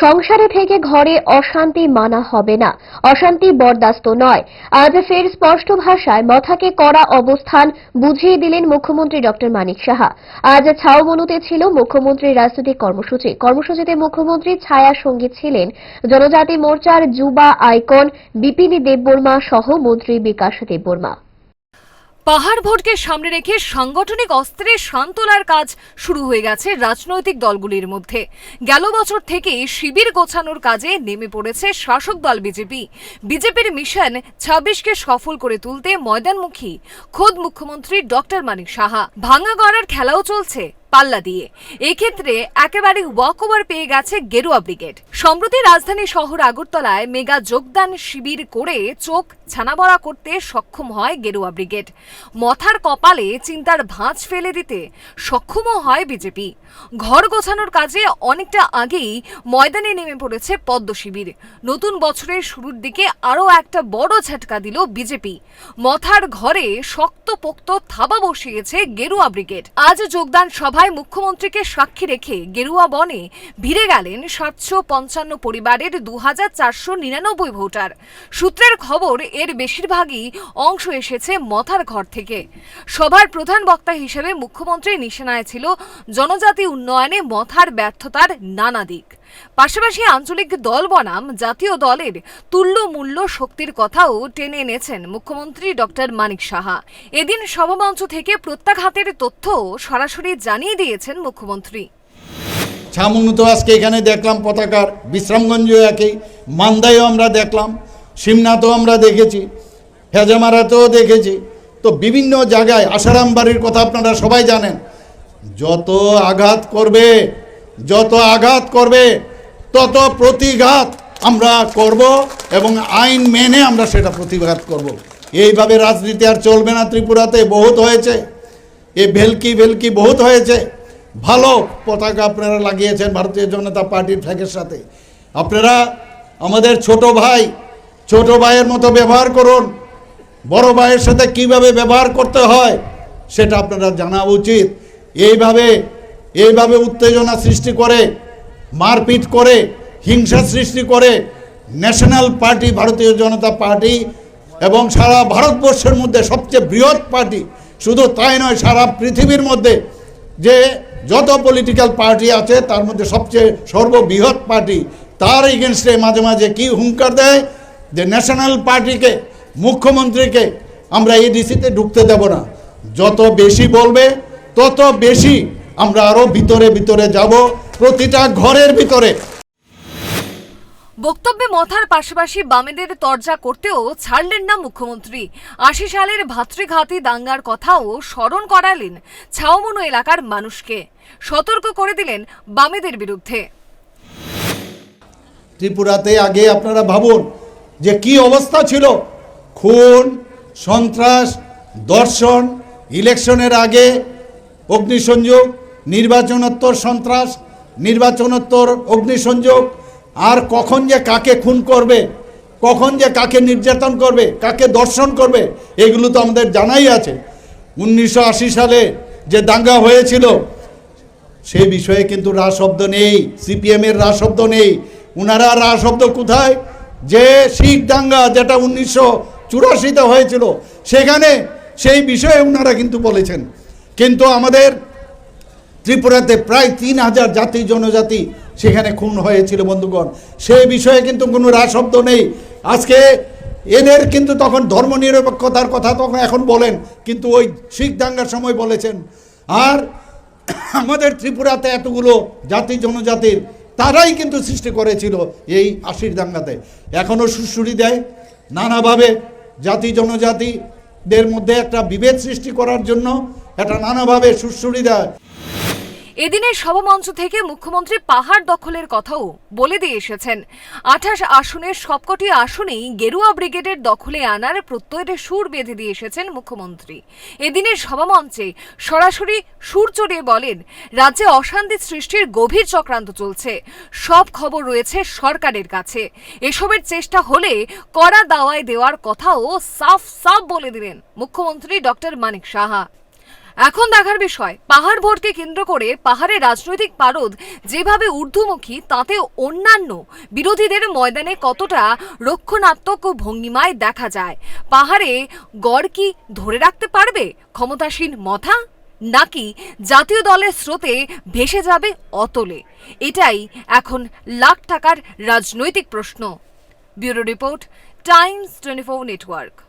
সংসারে থেকে ঘরে অশান্তি মানা হবে না। অশান্তি বরদাস্ত নয়। আজ ফের স্পষ্ট ভাষায় মথাকে করা অবস্থান বুঝিয়ে দিলেন মুখ্যমন্ত্রী ডক্টর মানিক সাহা। আজ ছাউমনুতে ছিল মুখ্যমন্ত্রীর রাজনৈতিক কর্মসূচি। কর্মসূচিতে মুখ্যমন্ত্রী ছায়া সঙ্গী ছিলেন জনজাতি মোর্চার যুবা আইকন বিপিনী দেববর্মা সহ মন্ত্রী বিকাশ দেববর্মা। পাহাড় ভোটকে সামনে রেখে সাংগঠনিক অস্ত্রে সান্তলার কাজ শুরু হয়ে গেছে রাজনৈতিক দলগুলির মধ্যে। গেল বছর থেকে শিবির গোছানোর কাজে নেমে পড়েছে শাসক দল বিজেপি। বিজেপির মিশন ছাব্বিশকে সফল করে তুলতে ময়দানমুখী। খোদ মুখ্যমন্ত্রী ডক্টর মানিক সাহা। ভাঙা গড়ার খেলাও চলছে। পাল্লা দিয়ে। এক্ষেত্রে একেবারে ওয়াক ওভার পেয়ে গেছে গেরুয়া ব্রিগেড। সম্প্রতি রাজধানী শহর আগরতলায় মেগা যোগদান শিবির করে চোখ ছানাবড়া করতে সক্ষম হয় গেরুয়া ব্রিগেড। মথার কপালে চিন্তার ভাঁজ ফেলে দিতে সক্ষমও হয় বিজেপি। ঘর গোছানোর কাজে অনেকটা আগেই ময়দানে নেমে পড়েছে পদ্ম শিবির। নতুন বছরের শুরুর দিকে আরও একটা বড় ঝাটকা দিল বিজেপি। মথার ঘরে শক্তপোক্ত থাবা বসিয়েছে গেরুয়া ব্রিগেড। আজ যোগদান সভায় মুখ্যমন্ত্রীকে সাক্ষী রেখে গেরুয়া বনে ভিড়ে গেলেন সাতশো পঞ্চান্ন পরিবারের দু হাজার চারশো নিরানব্বই ভোটার। সূত্রের খবর, এর বেশিরভাগই অংশ এসেছে মথার ঘর থেকে। সভার প্রধান বক্তা হিসেবে মুখ্যমন্ত্রী নিশানায় ছিল জনজাতি উন্নয়নে মথার ব্যর্থতার নানা দিক। পাশাপাশি আঞ্চলিক দল বনাম জাতীয় দলের তুল্য মূল্য শক্তির কথাও টেনে এনেছেন মুখ্যমন্ত্রী ডক্টর মানিক সাহা। এদিন সভামঞ্চ থেকে প্রত্যাঘাতের তথ্য সরাসরি জানিয়ে দিয়েছেন মুখ্যমন্ত্রী। ছামুনুতো আজকে এখানে দেখলাম পতাকার বিশ্রামগঞ্জ একই মান্দায়ও আমরা দেখলাম, সিমনাতেও আমরা দেখেছি, হেজামারাতেও দেখেছি। তো বিভিন্ন জায়গায় আসারাম বাড়ির কথা আপনারা সবাই জানেন। যত আঘাত করবে যত আঘাত করবে, তত প্রতিঘাত আমরা করব এবং আইন মেনে আমরা সেটা প্রতিঘাত করব। এইভাবে রাজনীতি আর চলবে না ত্রিপুরাতে, বহুত হয়েছে। এ ভেলকি ভেলকি বহুত হয়েছে। ভালো পতাকা আপনারা লাগিয়েছেন ভারতীয় জনতা পার্টির ফ্ল্যাগের সাথে। আপনারা আমাদের ছোট ভাই, ছোট ভাইয়ের মতো ব্যবহার করুন। বড় ভাইয়ের সাথে কীভাবে ব্যবহার করতে হয়, সেটা আপনারা জানা উচিত। এইভাবে এইভাবে উত্তেজনা সৃষ্টি করে, মারপিট করে, হিংসা সৃষ্টি করে ন্যাশনাল পার্টি, ভারতীয় জনতা পার্টি এবং সারা ভারতবর্ষের মধ্যে সবচেয়ে বৃহৎ পার্টি। শুধু তাই নয়, সারা পৃথিবীর মধ্যে যে যত পলিটিক্যাল পার্টি আছে, তার মধ্যে সবচেয়ে সর্ববৃহৎ পার্টি, তার এগেনস্টে মাঝে মাঝে কি হুঙ্কার দেয়? যে ন্যাশনাল পার্টিকে, মুখ্যমন্ত্রীকে আমরা এডিসিতে ঢুকতে দেব না। যত বেশি বলবে, তত বেশি আমরা আরও ভিতরে ভিতরে যাব প্রতিটা ঘরের ভিতরে। বক্তব্যে মথার পাশাপাশি বামেদের তরজা করতেও ছাড়লেন না মুখ্যমন্ত্রী। আশি সালের ভাতৃঘাতী দাঙ্গার কথাও স্মরণ করালেন ছাউমনো এলাকার মানুষকে। সতর্ক করে দিলেন বামেদের বিরুদ্ধে। ত্রিপুরাতে আগে আপনারা ভাবুন যে কি অবস্থা ছিল। খুন সন্ত্রাস দর্শন ইলেকশনের আগে অগ্নিসংযোগ নির্বাচনোত্তর সন্ত্রাস, নির্বাচনোত্তর অগ্নিসংযোগ, আর কখন যে কাকে খুন করবে, কখন যে কাকে নির্যাতন করবে, কাকে দর্শন করবে, এগুলো তো আমাদের জানাই আছে। উনিশশো আশি সালে যে দাঙ্গা হয়েছিল, সে বিষয়ে কিন্তু রা শব্দ নেই সিপিএমের রা শব্দ নেই। উনারা রা শব্দ কোথায়? যে শিখ দাঙ্গা যেটা উনিশশো চুরাশিতে হয়েছিল, সেখানে সেই বিষয়ে উনারা কিন্তু বলেছেন। কিন্তু আমাদের ত্রিপুরাতে প্রায় তিন হাজার জাতি, জনজাতি সেখানে খুন হয়েছিল, বন্ধুগণ। সেই বিষয়ে কিন্তু কোনো শব্দ নেই। আজকে এদের কিন্তু তখন ধর্মনিরপেক্ষতার কথা তখন এখন বলেন, কিন্তু ওই শিখ দাঙ্গার সময় বলেছেন। আর আমাদের ত্রিপুরাতে এতগুলো জাতি, জনজাতির তারাই কিন্তু সৃষ্টি করেছিল এই আশির দাঙ্গাতে। এখনও সুশ্রুরি দেয়, নানাভাবে জাতি, জনজাতিদের মধ্যে একটা বিভেদ সৃষ্টি করার জন্য একটা নানাভাবে সুশ্রুরি দেয়। এদিনের সভামঞ্চ থেকে মুখ্যমন্ত্রী পাহাড় দখলের কথাও বলে দিয়ে এসেছেন। আঠাশ আসনের সবকটি আসনেই গেরুয়া ব্রিগেডের দখলে আনার প্রত্যয়ের সুর বেঁধে দিয়ে এসেছেন মুখ্যমন্ত্রী। এদিনের সভামঞ্চে সরাসরি সুর চড়িয়ে বলেন, রাজ্যে অশান্তি সৃষ্টির গভীর চক্রান্ত চলছে। সব খবর রয়েছে সরকারের কাছে। এসবের চেষ্টা হলে কড়া দাওয়ায় দেওয়ার কথাও সাফ সাফ বলে দিলেন মুখ্যমন্ত্রী ডক্টর মানিক সাহা। এখন দেখার বিষয়, পাহাড় ভোটকে কেন্দ্র করে পাহাড়ে রাজনৈতিক পারদ যেভাবে ঊর্ধ্বমুখী, তাতে অন্যান্য বিরোধীদের ময়দানে কতটা রক্ষণাত্মক ভঙ্গিমায় দেখা যায়। পাহাড়ে গড় কি ধরে রাখতে পারবে? ক্ষমতাসীন মথা? নাকি জাতীয় দলের স্রোতে ভেসে যাবে অতলে? এটাই এখন লাখ টাকার রাজনৈতিক প্রশ্ন। Bureau report, Times twenty four network.